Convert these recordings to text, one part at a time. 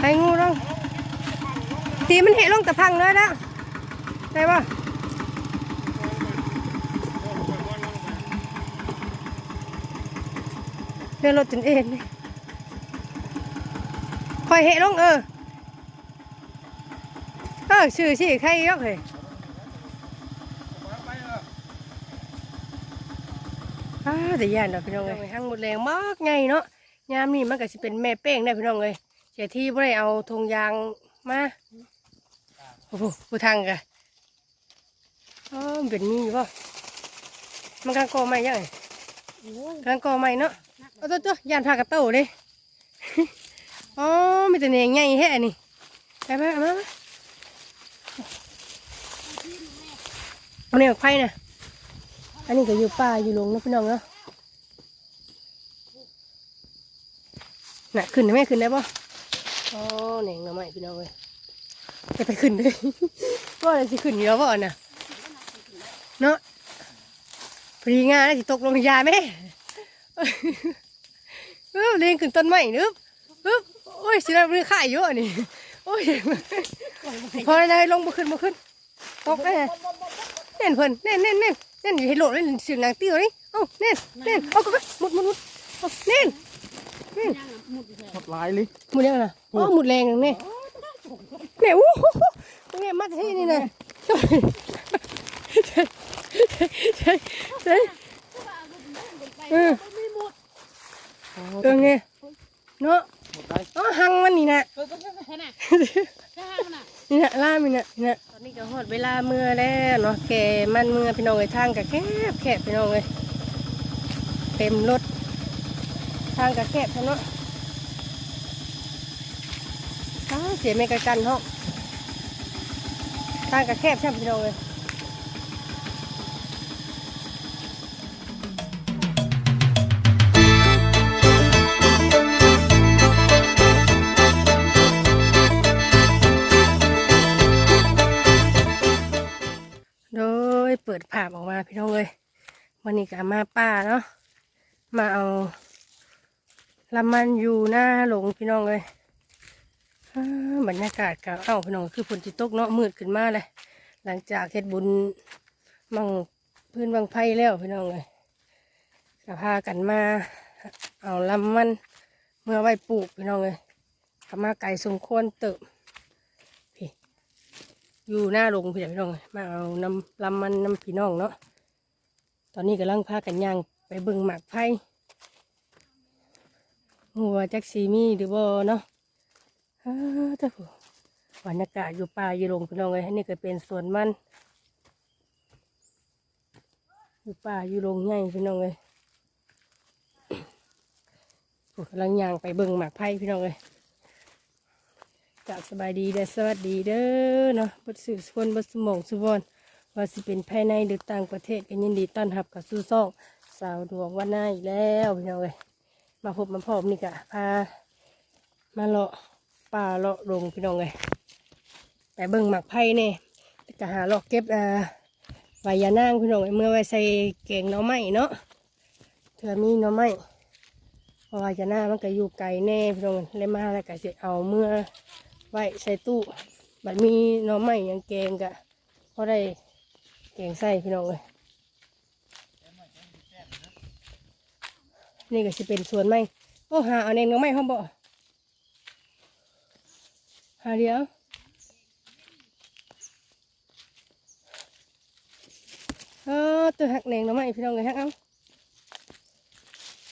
ให้งูลงตีมันเหลงแต่พังเลยแล้วได้ปะเดินรถจนเอ็นเลยคอยเหลงเออ เออชื่อสิใครยกเลยอ้าแต่ย่านดอกพี่น้องเลยทั้งหมดแรงมากไงเนาะยามนี้มันก็สิเป็นแม่เป้งได้พี่น้องเลยเสียที่ไ่ได้เอาธงยางมาโอ้โหผู้ทางกันอ๋อมันเป็นนี่ป่ะมันกำลังกอไม้ยังไงกำลังกอไม้เนาะเอาตัวตัวยานพากระเต้าเลยอ๋อมีแต่เนียงใหญ่แฮ่นี่ไปไปเอามามาอันนี้กับไผ่นะอันนี้ก็อยู่ป่าอยู่หลงนะพี่น้องเนาะน่ะขึ้นได้ไหมขึ้นได้ปะ อ๋อแหน่งหน่อไม้พี่น้องเลยจะไปขึ้นเลยว่าอะไรสิขึ้นอยู่แล้วป่ะน่ะเนาะพอดีงานสิตกลงยาไหมเออเลี้ยงขึ้นต้นไม้นึบปึ๊บโอ้ยสิได้มือข่ายเยอะนี่โอ้ยพอได้ลงมาขึ้นมาขึ้นตกได้ไงเน่นเพิ่นเน่นเน่นเน่นเน่นอยู่ให้โหลดเล่นเสียงนางติ้วนี่เอ้าเน่นเน่นเอาก็มุดมุดมุดเอาเน่น มดลายเลยมุดยังไงนะอ๋อมุดแรงอย่างนี้เนี่ยอู้หูตรงนี้มาที่นี่นะใช่ใช่ใช่ใช่เออเออไงเนาะหมดลายอ๋อหังมันนี่นะเออก็แค่แค่น่ะแค่ห้ามันน่ะนี่นะล่ามันนี่นะนี่นะตอนนี้ก็หอดเวลาเมื่อแล้วเนาะแกมันเมื่อพี่น้องเลยทางกับแคบแคบพี่น้องเลยเต็มรถทางกับแคบเนาะ อ้าเสียไม่ไกลกันห้องทางกับแคบใช่ไหมพี่น้องเลยโดยเปิดภาพออกมาพี่น้องเลยวันนี้ก็มาป้าเนาะมาเอาลำมันอยู่หน้าหลงพี่น้องเลย บรรยากาศกลางเอ้าพี่น้องคือฝนจิตกเนาะมืดขึ้นมาเลย หลังจากเฮ็ดบุญมังพื้นบางไพ่แล้วพี่น้องเลยก็พากันมา เอาลำมันเมื่อไว้ปลูกพี่น้องเลยกมาไก่สมควรเติบพี่อยู่หน้าโรงพี่น้องเลยมาเอาน้ำลำมันน้ำพี่น้องเนาะตอนนี้กำลังพากันย่างไปเบิ่งหมากไผ่หัวาจักซีมีหรือบ่เนาะ เจ้าผู้บรรยากาศอยู่ป่าอยู่โรงพี่น้องเลยนนี้ก็เป็นสวนมัน อยู่ป่าอยู่โรงใหญ่พี่น้องเลยผู้กำลังย่างไปเบิ่งหมากไผ่พี่น้องเลยจากสบายดีเด้สวัสดีเด้อเนาะบัดสืบสวนบัดสมองสุวรรณว่าสิเป็นภายในหรือต่างประเทศก็ยินดีต้อนรับกับสู่ซ่องสาวดวงวันหน้าอีกแล้วพี่น้องเลยมาพบมาพบนี่กะพามาเลาะ ป่าเลาะลงพี่น้องเลยไปเบิ่งหมักไผ่เนี่ยจะหาเลาะเก็บอ่าใบยานางพี่น้องเอ้เมื่อไว้ใส่แกงหน่อไม้เนาะเธอมีหน่อไม้เพราะว่ายานามันก็อยู่ไกลแน่พี่น้องเลยมาแล้วก็จะเอาเมื่อไว้ใส่ตู้บัดมีหน่อไม้ยังแกงกะพอได้แกงใส่พี่น้องเลยนี่ก็จะเป็นสวนไม้โอ้หาเอาเนงหน่อไม้เขาบอก หาเดียวเออตัวหักแหนงหน้ำไม้พี่น้องเลยหักเอา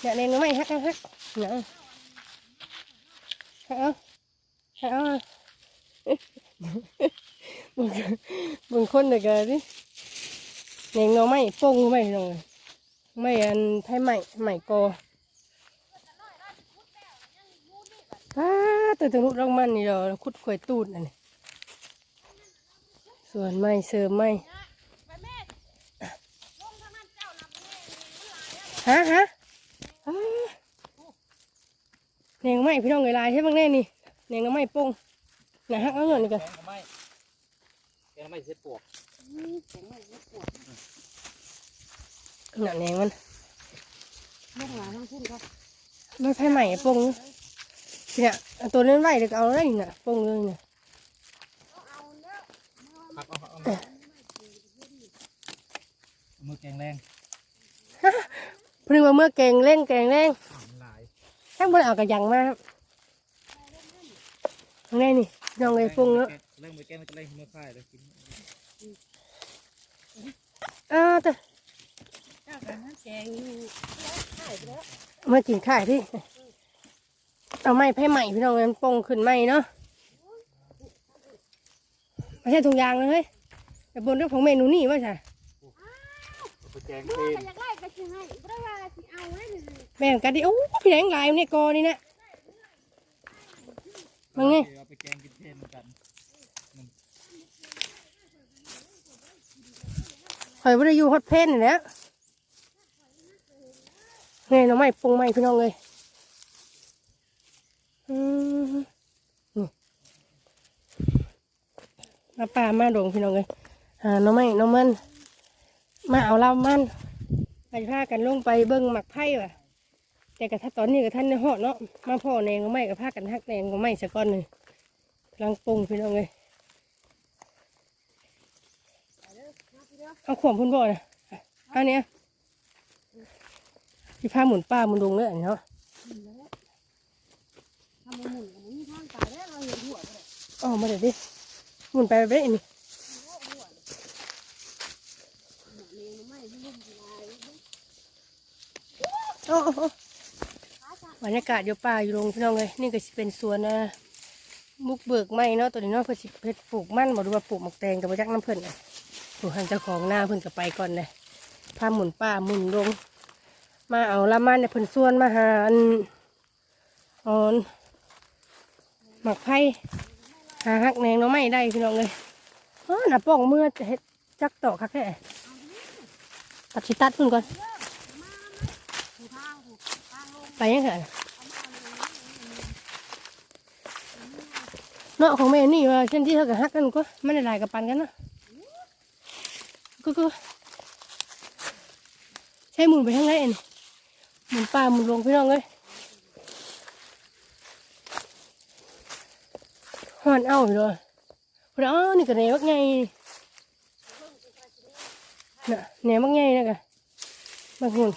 เนี่ยแหนงห น้ำไม้หักเอาหักเนี่ยหักเอาหักเอาบางบางคนเนี่ยก็ดิแหนงหน้ำไม้โป่งหน้ำไม้พี่น้องเลยไม่อันไทยใหม่ใหม่กออ้าแต่ตรงนู้นร่องมันนี่เราคุดข่อยตูดอันนี้ส่วนไม้เสริมไม้ไปแม่ลงทางนั้นเจ้านะไปแม่มันหลายแล้วฮะฮะอ้าเนียงไม้พี่น้องเวลายใช่บ้างแน่นี่เนียงไม้โป่งนะฮะเอาเงินนี่กันแกงทำไมแกงทำไมเสียปวกเสียงมันไม่ปวดน่ะเนียงมันเรื่องหลายทั้งพุ่นครับไม่ไผ่ใหม่โป่งพี่ เนี่ยเอาตัวนั้นไว้เดี๋ยวก็เอาได้นี่น่ะปงเลยน่ะเอาเด้อพักเอาเอาเอามือแกงแรงเพิ่งว่าเมื่อแกงเล่งแกงเล่งอ้าวมันหลายทั้งบนเอากระยังมาครับข้างนี่น้องเลยปรุงเนาะเรื่องมือแกงมันจะเล่นมือค่ายเลยกินอ้าแต่เจ้ากันแกงอยู่ขายไปแล้วมากินข้าวที่ เอาไม้ไผ่ใหม่พี่น้องมันปรุงขึ้นไม้เนาะไม่ใช่ถุงยางเลยเฮ้ยแต่บนเรื่องของเมนูนี่ว่าใช่เอาไปแกงเมื่เทอนก็อยากไล่ก็สิให้บ่ได้ว่าสิเอาได้นี่แบ่งกันดิโอ้พี่แดงลายเนี่ยกอนี่นะมันไงเอาไปแกงกินเทนเหมือนกันข่อยบ่ได้อยู่ฮอตเพนนี่แหล้วไงน้องไม้ปรุงไม้พี่น้องเลยอื มาป่ามาดงพี่น้องเลยหาน้องไม้น้องมัน มาเอาเลามันไปพากันลงไปเบิ้งหมักไผ่ว่ะ แต่กระทันตอนนี้กับท่านในหอดเนาะ มาพ่อแนงก็ไม่กับพากันทักแนงก็ไม่สะก้อนหนึ่งกำลังปรุงพี่น้องเลยเอาขวมพุ่นบ่อนะเอาเนี้ยพี่พาหมุนป้าหมุนดงเลยเนาะ อ๋อมาเดี๋ยวดิหมุนไปไปได้นี่เลี้ยงไม่ที่ลุ่มที่ลายโอ้โอ้โอ้บรรยากาศอยู่ป่าอยู่ลงพี่น้องเลยนี่ก็สิเป็นสวนนะมุกเบิกไม้เนาะตัวนี้เนาะเพื่อเพชรปลูกมันบอกดูว่าปลูกหมกแตงกับมาจักน้ำเพิ่นนะปลูกหันเจ้าของหน้าเพิ่อนก็ไปก่อนเลยพาหมุนป้าหมุนลง มาเอาละมันเนี่ยเพิ่อนส่วนมาหาอันอ่อน หมักไผ่หาหักแหนงเนาะไม่ได้พี่น้องเลยอ๋อน่ะป้องเมื่อจะเฮ็ดจักต่อคักแค่ตัดชิตัดพิ่นก่อน ไปยังไงเนาะของแม่นี่ว่าเช่นที่เท่ากับฮักกันก็ไม่ได้ลายกับปันกันเนาะก็ก็ใช้หมุนไปทางไหนเอ็นหมุนป่าหมุนลงพี่น้องเลยหอน เอาอยู่เลยเพราะอ๋อนี่ก็แหนวักไงน่ะแหนวักไงนะกะบางหุ่น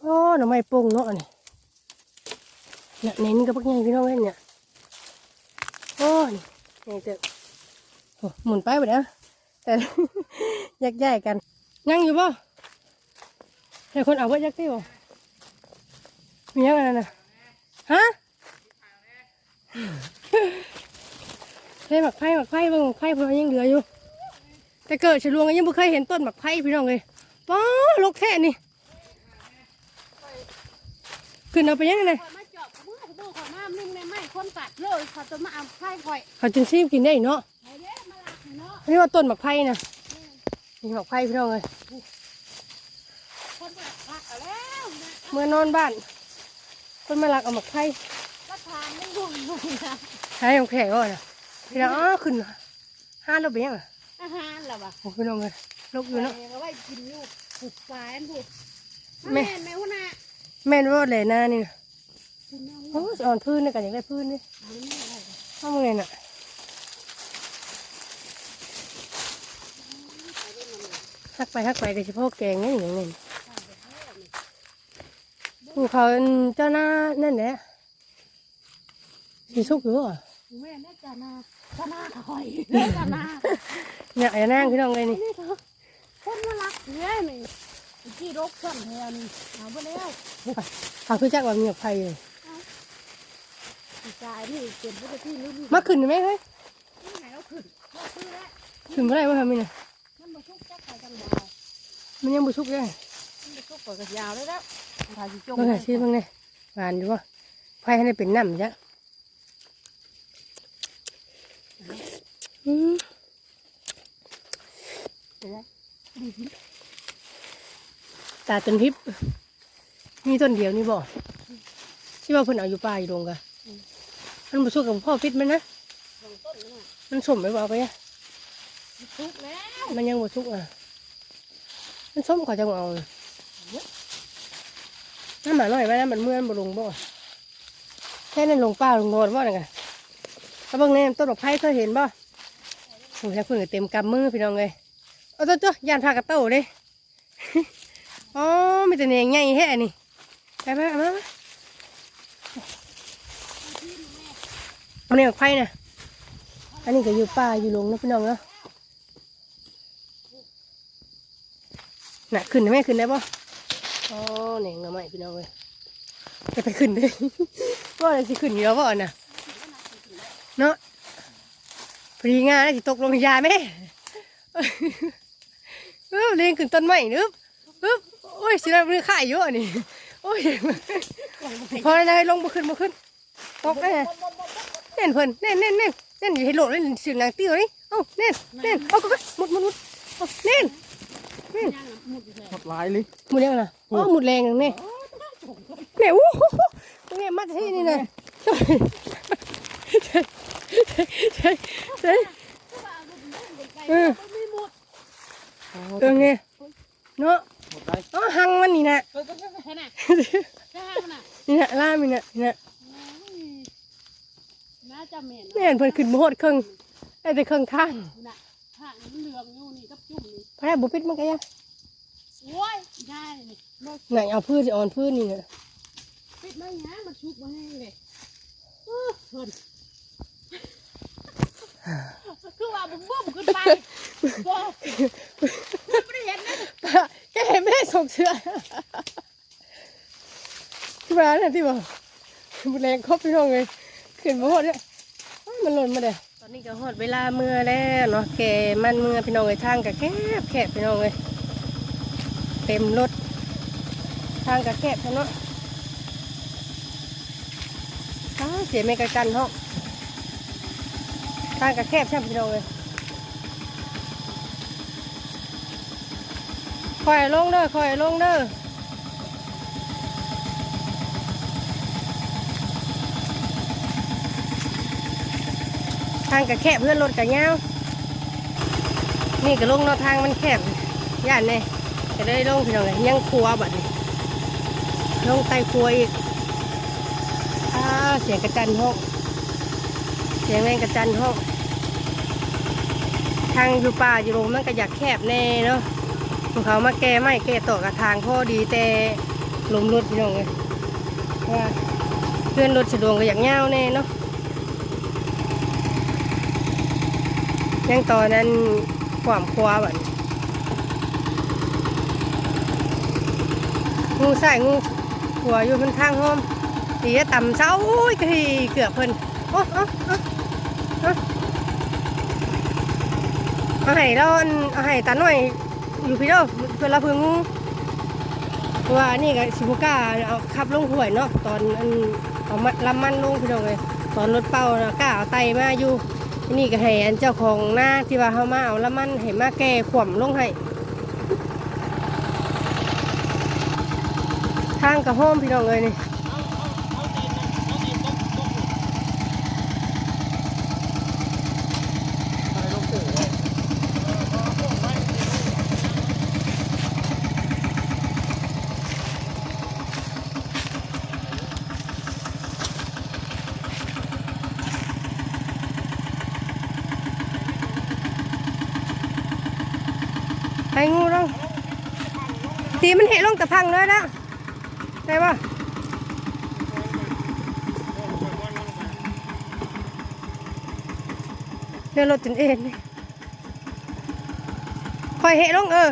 โอ้หน่อไม้ปรุงเนาะนี่เนี่ยเน้นกับพวกใหญ่พี่น้องเล่นเนี่ยโอ้นี่นี่เจอโอ้หมุนไปไปแล้วแต่แยกย้ายกันนั่งอยู่ป่ะให้คนเอาไว้ยักที่บ่มียังไงนะฮะ เฮ้ยหมักไผ่หมักไผ่เบิ่งหมักไผ่เพนยังเหลืออยู่ แต่เกิดฉลวงก็ยังไม่เคยเห็นต้นหมักไผ่พี่น้องเลยป้าลกแค่นี่ขึ้นเอาไปยังไงข่อยมาเจาะมือผู้ข่อยมานึ่งในไม้คนตัดเลยเขาจะมาเอาไผ่ข่อยเขาจึงซีมกินได้เนาะไอ้เด้มาลักเนาะอันนี้ว่าต้นหมักไผ่นะนี่หมักไผ่พี่น้องเลยคนลักลักเอาแล้วนะเมื่อนอนบ้านต้นมะลักเอาหมักไผ่ ใช้ของแข็งก่อนนะพี่น้องอ๋อขึ้นห้าเราไปยังอะอาหารล่ะวะโอ้พี่น้องเลยลูกอยู่เนาะเอาไว้กินอยู่ผูกสาอันผูกแม่แม่แม่หัวหน้าแม่นว่าเลยนะนี่นะคุณแม่โอ้ยอ่อนพื้นนี่กันอย่างไรพื้นนี่หัวหน้าอะไงน่ะฮักไปฮักไปกับเฉพาะแกงนี่อย่างนี้ผู้เขาเจ้าหน้านั่นแหละ สีสุกอยู่อะแม่แม่จานาจานาคอยแม่จานาเนี่ยอย่านั่งพี่น้องเลยนี่นี่เถอะคนมารักเนี่ยนี่ที่รกช่อนแทนเอาไปแล้วเขาคือจักว่ามีหมกไผ่เลยจ่ายนี่เก็บไว้ที่รุ่นมาขึ้นไหมเฮ้ยที่ไหนเราขึ้นเราขึ้นแล้วขึ้นเมื่อไรวะทำนี่นะมันมาชุกจักใครกันมามันยังบุชุกเลยมันมาชุกเปิดกระยาวเลยแล้วถ่ายจงเมื่อไงชื่อเมื่อไงหวานอยู่วะไผ่ให้ได้เป็นน้ำจ้ะอืม ตาจนพริบมีต้นเดียวนี่บ่ที่ว่าเพิ่นเอาอยู่ป่าอยู่ดงกะมันบุชุกกับพ่อฟิตมันนะสองต้นนี่มันสมไหมบ่เอาไปอะชุกแล้วมันยังบุชุกอะ มันส้มกว่าจะเอาน่ะน้ำหมาหน่อยไว้นะมันเมื่อนบ่ลงบ่แค่นั้นลงป้าลงโนดว่าไงกระเบื้องแน่ต้นดอกไผ่เคยเห็นบ่ ผมจะเพิ่งเต็มกำมือพี่น้องเลยเอาตัวตัวยานพากระเต้าเลยอ๋อมีแต่เนียงใหญ่แค่นี่ไปไปมามาเอาเนี่ยดอกไผ่น่ะอันนี้ก็อยู่ป่าอยู่ลงนะพี่น้องเนาะน่ะขึ้นได้ไหมขึ้นได้ป่ะอ๋อเหน่งละไม่พี่น้องเลยจะไปขึ้นได้ว่าอะไรสิขึ้นอยู่แล้วบ่น่ะเนาะ พอดีงานแล้วสิตกลงยาไหมเออเลี้ยงขึ้นต้นไม้นึบปึ๊บโอ้ยสิได้มือข่ายเยอะนี่โอ้ยพอได้ลงมาขึ้นมาขึ้นตกได้เน่นเพิ่นเน่นเน่นเน่นเน่นอยู่ให้โหลดเล่นเสียงนางติ้วนี่เอ้าเน่นเน่นเอาก็ก็มุดมุดมุดเอาเน่นย่างน่ะหมุดอยู่แท้หมดลายเลยมุดยังไงล่ะอ๋อมุดแรงอย่างนี้เนี่ยอู้หูเนี่ยมาที่นี่นะใช่ ใช่ใช่เออเออไงเนาะหมดลายอ๋อหังมันนี่นะเออก็แค่น่ะแค่น่ะนี่นะล่ามีนะนี่นะน่าจะเนไม่เห็นเพิ่นขึ้นโหดเครื่องไอ้แต่เครื่องท่านเหลืองอยู่นี่กับจุ่มนี่พระบุปิดมันก็ยังโอ้ยได้นี่บ่ไหนเอาพืชสิอ่อนพืชนี่เนะปิดไม่ยังมันชุบมาให้เลยเออเพิ่น คือว่าบุ้มบุ้มขึ้นไปบ่ไม่ได้เห็นนะแกเห็นไม่ได้ส่งเชื้อที่บ้านน่ะที่บอกมันแรงครบพี่น้องเลยขึ้นมาโหดเนี่ยอ้าวมันหล่นมาเด้ตอนนี้ก็หดเวลาเมื่อแล้วเนาะแกมันเมื่อพี่น้องเลยทางกับแคบแคบพี่น้องเลยเต็มรถทางกับแคบเนาะอ้าวเสียไม่กระกันห้อง ทางกับแคบใช่ไหมพี่น้องเลยคอยลงเด้อคอยลงเด้อทางกระแคบเพื่อนรถกระเงาวนี่ก็ลงเนาะทางมันแคบย่านเนี่ยจะได้ลงพี่น้องเลยยังครัวบัดนี้ลงใต้ครัวอีกอ้าเสียงกระจันห้อง เสียงแมงกระจันห้องทางอยู่ป่าอยู่ลงมันก็อยากแคบแน่เนาะพวกเขามาแก้ไม่แก้ต่อกระทางพอดีแต่ลมรถพี่น้องเลยว่าเพื่อนรถสะดวกก็อยากเงาแน่เนาะยังตอนนั้นความครัวแบบงูใส่งูหัวอยู่บนทางห้อมตีต่ำเช้าอุ้ยกะทีเกือบเพิ่นโอ้เอา เอาเอาเอาให้เราอันเอาให้ตาหน่อยอยู่พี่เด้อเพื่อนเราเพื่องูเพราะว่านี่ก็สิบกล้าเอาขับลงห้วยเนาะตอนอันเอามัดลำมันลงพี่เด้อเลยตอนรถเป้านะก้าเอาไตมาอยู่นี่ก็ให้อันเจ้าของหน้าที่ว่าเขามาเอาละมันให้มาแก้ขวมลงให้ทางกระห้อมพี่น้องเลยนี่ให้งูลงีมันเหลงแต่พังเลยนะได้ปะเรือรถจนเอ็นนี่คอยเหลงเออ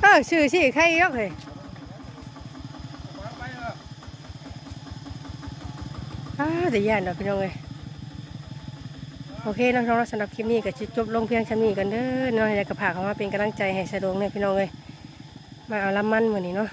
เออชื่อสิใครยกเลยอ้าแต่ยานดอกพี่น้องเลย โอเคน้องๆสำหรับคลิปนี้ก็จะจบลงเพียงชั้นนี้กันเด้อเนาะอยากกระผากเข้ามาเป็นกำลังใจให้สะดวกเนี่ยพี่น้องเลยมาเอาลำมันเหมือนนี้เนาะ